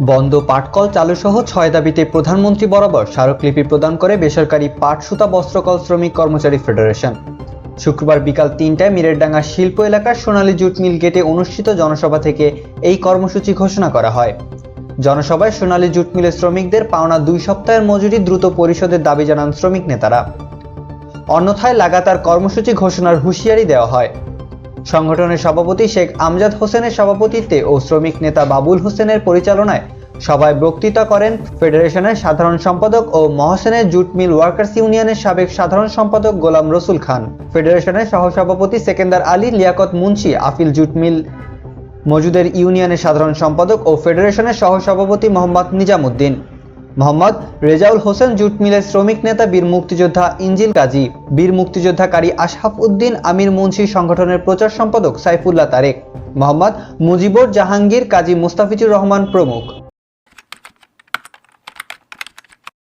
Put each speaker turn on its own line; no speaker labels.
বন্ধ পাটকল চালুসহ ছয় দাবিতে প্রধানমন্ত্রী বরাবর স্মারকলিপি প্রদান করে বেসরকারি পাট সুতা বস্ত্রকল শ্রমিক কর্মচারী ফেডারেশন। শুক্রবার বিকাল তিনটায় মিরেরডাঙ্গা শিল্প এলাকার সোনালী জুট মিল গেটে অনুষ্ঠিত জনসভা থেকে এই কর্মসূচি ঘোষণা করা হয়। জনসভায় সোনালী জুট মিলের শ্রমিকদের পাওনা দুই সপ্তাহের মজুরি দ্রুত পরিশোধের দাবি জানান শ্রমিক নেতারা। অন্যথায় লাগাতার কর্মসূচি ঘোষণার হুঁশিয়ারি দেওয়া হয়। সংগঠনের সভাপতি শেখ আমজাদ হোসেনের সভাপতিত্বে ও শ্রমিক নেতা বাবুল হোসেনের পরিচালনায় সভায় বক্তৃতা করেন ফেডারেশনের সাধারণ সম্পাদক ও মহসেনের জুট মিল ওয়ার্কার্স ইউনিয়নের সাবেক সাধারণ সম্পাদক গোলাম রসুল খান। ফেডারেশনের সহসভাপতি সেকেন্দার আলী লিয়াকত মুন্সি আফিল জুট মিল মজুদের ইউনিয়নের সাধারণ সম্পাদক ও ফেডারেশনের সহসভাপতি মোহাম্মদ নিজামুদ্দিন। মোহাম্মদ রেজাউল হোসেন জুট মিলের শ্রমিক নেতা, বীর মুক্তিযোদ্ধা ইঞ্জিল কাজী, বীর মুক্তিযোদ্ধা কারি আশহাফ উদ্দিন, আমির মুন্সি সংগঠনের প্রচার সম্পাদক সাইফুল্লাহ তারেক, মোহাম্মদ মুজিবুর জাহাঙ্গীর কাজী মুস্তাফিজুর রহমান প্রমুখ।